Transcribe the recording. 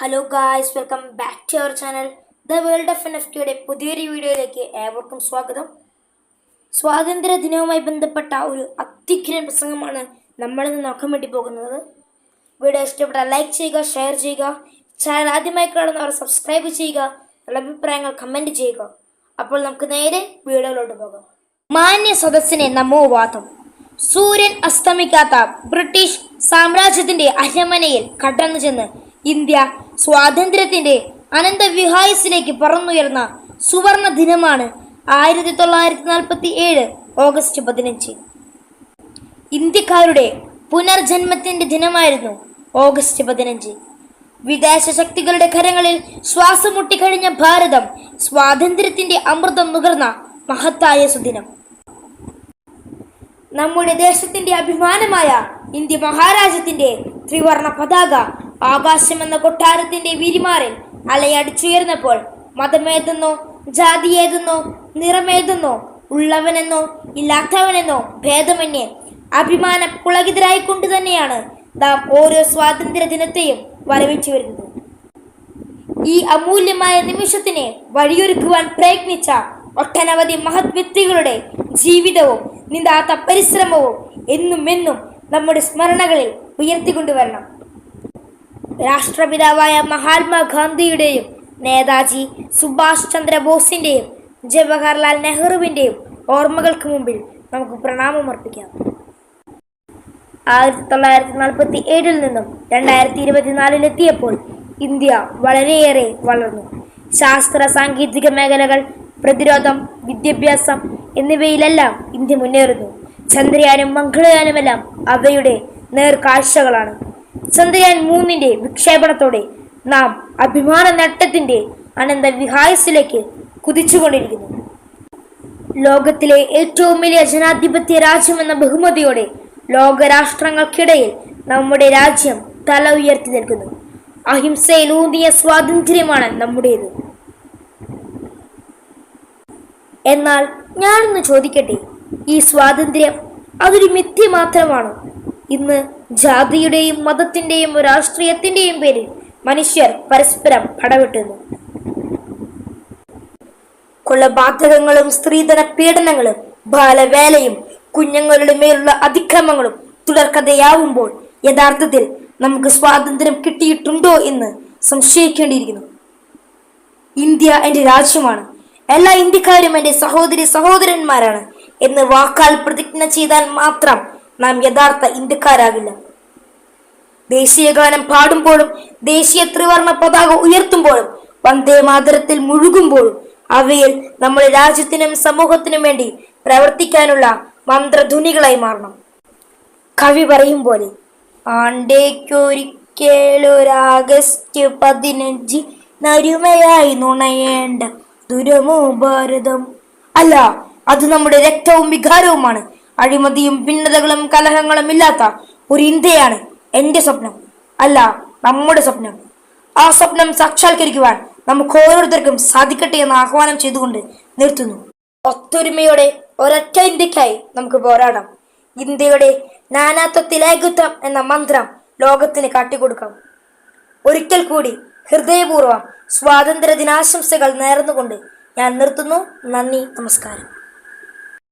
Hello guys welcome back to our channel the world of N F ടിയുടെ പുതിയൊരു വീഡിയോയിലേക്ക് ഏവർക്കും സ്വാഗതം. സ്വാതന്ത്ര്യ ദിനവുമായി ബന്ധപ്പെട്ട ഒരു അത്യുഗ്രൻ പ്രസംഗമാണ് നമ്മളിന്ന് നോക്കാൻ വേണ്ടി പോകുന്നത്. വീഡിയോ ഇഷ്ടപ്പെട്ടാൽ ലൈക്ക് ചെയ്യുക ഷെയർ ചെയ്യുക ചാനൽ ആദ്യമായി കാണുന്നവർ സബ്സ്ക്രൈബ് ചെയ്യുക നല്ല അഭിപ്രായങ്ങൾ കമന്റ് ചെയ്യുക. അപ്പോൾ നമുക്ക് നേരെ വീഡിയോയിലോട്ട് പോകാം. മാന്യ സദസ്സിനെ നമോവാദം സൂര്യൻ അസ്തമിക്കാത്ത ബ്രിട്ടീഷ് സാമ്രാജ്യത്തിന്റെ അരമനയിൽ കടന്നു ചെന്ന് ഇന്ത്യ സ്വാതന്ത്ര്യത്തിന്റെ അനന്തവിഹായസിലേക്ക് പറന്നുയർന്ന സുവർണ ദിനമാണ് ആയിരത്തി തൊള്ളായിരത്തി നാൽപ്പത്തി ഏഴ് ഓഗസ്റ്റ് പതിനഞ്ച്. ഇന്ത്യക്കാരുടെ പുനർജന്മത്തിന്റെ ദിനമായിരുന്നു ഓഗസ്റ്റ് പതിനഞ്ച്. വിദേശ ശക്തികളുടെ കരങ്ങളിൽ ശ്വാസം മുട്ടിക്കഴിഞ്ഞ ഭാരതം സ്വാതന്ത്ര്യത്തിന്റെ അമൃതം നുകർന്ന മഹത്തായ സുദിനം. നമ്മുടെ ദേശത്തിന്റെ അഭിമാനമായ ഇന്ത്യ മഹാരാജ്യത്തിന്റെ ത്രിവർണ പതാക ആകാശമെന്ന കൊട്ടാരത്തിന്റെ വിരിമാറിൽ അലയടിച്ചുയർന്നപ്പോൾ മതമേതെന്നോ ജാതിയേതെന്നോ നിറമേതെന്നോ ഉള്ളവനെന്നോ ഇല്ലാത്തവനെന്നോ ഭേദമന്യേ അഭിമാന പുളകിതരായിക്കൊണ്ട് തന്നെയാണ് നാം ഓരോ സ്വാതന്ത്ര്യ ദിനത്തെയും വരവിച്ചു വരുന്നത്. ഈ അമൂല്യമായ നിമിഷത്തിന് വഴിയൊരുക്കുവാൻ പ്രയത്നിച്ച ഒട്ടനവധി മഹത് വ്യക്തികളുടെ ജീവിതവും നിന്ദാത്ത പരിശ്രമവും എന്നും എന്നും നമ്മുടെ സ്മരണകളിൽ ഉയർത്തിക്കൊണ്ടുവരണം. രാഷ്ട്രപിതാവായ മഹാത്മാഗാന്ധിയുടെയും നേതാജി സുഭാഷ് ചന്ദ്രബോസിന്റെയും ജവഹർലാൽ നെഹ്റുവിന്റെയും ഓർമ്മകൾക്ക് മുമ്പിൽ നമുക്ക് പ്രണാമം അർപ്പിക്കാം. ആയിരത്തി തൊള്ളായിരത്തി നാൽപ്പത്തി ഏഴിൽ നിന്നും രണ്ടായിരത്തി ഇരുപത്തിനാലിലെത്തിയപ്പോൾ ഇന്ത്യ വളരെയേറെ വളർന്നു. ശാസ്ത്ര സാങ്കേതിക മേഖലകൾ പ്രതിരോധം വിദ്യാഭ്യാസം എന്നിവയിലെല്ലാം ഇന്ത്യ മുന്നേറുന്നു. ചന്ദ്രയാനും മംഗളയാനുമെല്ലാം അവയുടെ നേർക്കാഴ്ചകളാണ്. ചന്ദ്രയാൻ മൂന്നിന്റെ വിക്ഷേപണത്തോടെ നാം അഭിമാന നേട്ടത്തിന്റെ അനന്ത വിഹായസിലേക്ക് കുതിച്ചുകൊണ്ടിരിക്കുന്നു. ലോകത്തിലെ ഏറ്റവും വലിയ ജനാധിപത്യ രാജ്യമെന്ന ബഹുമതിയോടെ ലോകരാഷ്ട്രങ്ങൾക്കിടയിൽ നമ്മുടെ രാജ്യം തല ഉയർത്തി നിൽക്കുന്നു. അഹിംസയിലൂന്നിയ സ്വാതന്ത്ര്യമാണ് നമ്മുടേത്. എന്നാൽ ഞാനൊന്ന് ചോദിക്കട്ടെ? ഈ സ്വാതന്ത്ര്യം അതൊരു മിഥ്യ മാത്രമാണോ? ഇന്ന് ജാതിയുടെയും മതത്തിന്റെയും രാഷ്ട്രീയത്തിന്റെയും പേരിൽ മനുഷ്യർ പരസ്പരം പടവെട്ടുന്നു. കൊലപാതകങ്ങളും സ്ത്രീധന പീഡനങ്ങളും ബാലവേലയും കുഞ്ഞുങ്ങളുടെ മേലുള്ള അതിക്രമങ്ങളും തുടർക്കഥയാവുമ്പോൾ യഥാർത്ഥത്തിൽ നമുക്ക് സ്വാതന്ത്ര്യം കിട്ടിയിട്ടുണ്ടോ എന്ന് സംശയിക്കേണ്ടിയിരിക്കുന്നു. ഇന്ത്യ എന്റെ രാജ്യമാണ്. എല്ലാ ഇന്ത്യക്കാരും എന്റെ സഹോദരി സഹോദരന്മാരാണ് എന്ന് വാക്കാൽ പ്രതിജ്ഞ ചെയ്താൽ മാത്രം നാം യഥാർത്ഥ ഇന്ത്യക്കാരാകില്ല. ദേശീയഗാനം പാടുമ്പോഴും ദേശീയ ത്രിവർണ പതാക ഉയർത്തുമ്പോഴും വന്ദേ മാതരത്തിൽ മുഴുകുമ്പോഴും അവയിൽ നമ്മുടെ രാജ്യത്തിനും സമൂഹത്തിനും വേണ്ടി പ്രവർത്തിക്കാനുള്ള മന്ത്രധ്വനികളായി മാറണം. കവി പറയും പോലെ ആണ്ടേക്കൊരിക്കലൊരാഗസ്റ്റ് പതിനഞ്ച് നരുമയായി നുണയേണ്ട ദുരമോ ഭാരതം. അല്ല അത് നമ്മുടെ രക്തവും വികാരവുമാണ്. അഴിമതിയും ഭിന്നതകളും കലഹങ്ങളും ഇല്ലാത്ത ഒരു ഇന്ത്യയാണ് എന്റെ സ്വപ്നം. അല്ല നമ്മുടെ സ്വപ്നം. ആ സ്വപ്നം സാക്ഷാത്കരിക്കുവാൻ നമുക്ക് ഓരോരുത്തർക്കും സാധിക്കട്ടെ എന്ന് ആഹ്വാനം ചെയ്തുകൊണ്ട് നിർത്തുന്നു. ഒത്തൊരുമയോടെ ഒരൊറ്റ ഇന്ത്യക്കായി നമുക്ക് പോരാടാം. ഇന്ത്യയുടെ നാനാത്വത്തിലേകുത്വം എന്ന മന്ത്രം ലോകത്തിന് കാട്ടിക്കൊടുക്കാം. ഒരിക്കൽ കൂടി ഹൃദയപൂർവം സ്വാതന്ത്ര്യ ദിനാശംസകൾ നേർന്നുകൊണ്ട് ഞാൻ നിർത്തുന്നു. നന്ദി നമസ്കാരം.